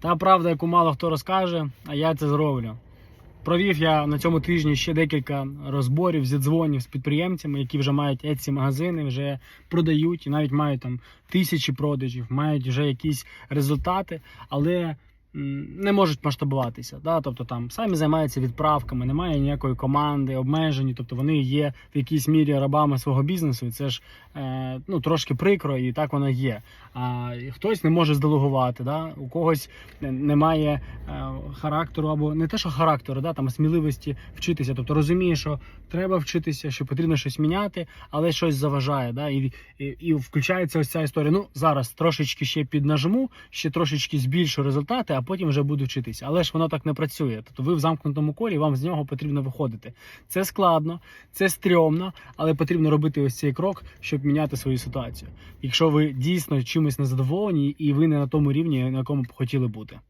Та правда, яку мало хто розкаже, а я це зроблю. Провів я на цьому тижні ще декілька розборів, зідзвонів з підприємцями, які вже мають etsy магазини, вже продають і навіть мають там тисячі продажів, мають вже якісь результати, але не можуть масштабуватися. Да? Тобто там самі займаються відправками, немає ніякої команди, обмежені, тобто вони є в якійсь мірі рабами свого бізнесу. І це ж е, ну, трошки прикро, і так воно є. А хтось не може зделегувати, да? у когось немає е, характеру або не те, що характеру, да? там сміливості вчитися. Тобто розуміє, що треба вчитися, що потрібно щось міняти, але щось заважає. Да? І, і, і включається ось ця історія. Ну зараз трошечки ще піднажму, ще трошечки збільшу результати, а потім вже буду вчитися. Але ж воно так не працює. Тобто ви в замкнутому колі, вам з нього потрібно виходити. Це складно, це стрьомно, але потрібно робити ось цей крок, щоб міняти свою ситуацію. Якщо ви дійсно чимось незадоволені і ви не на тому рівні, на якому б хотіли бути.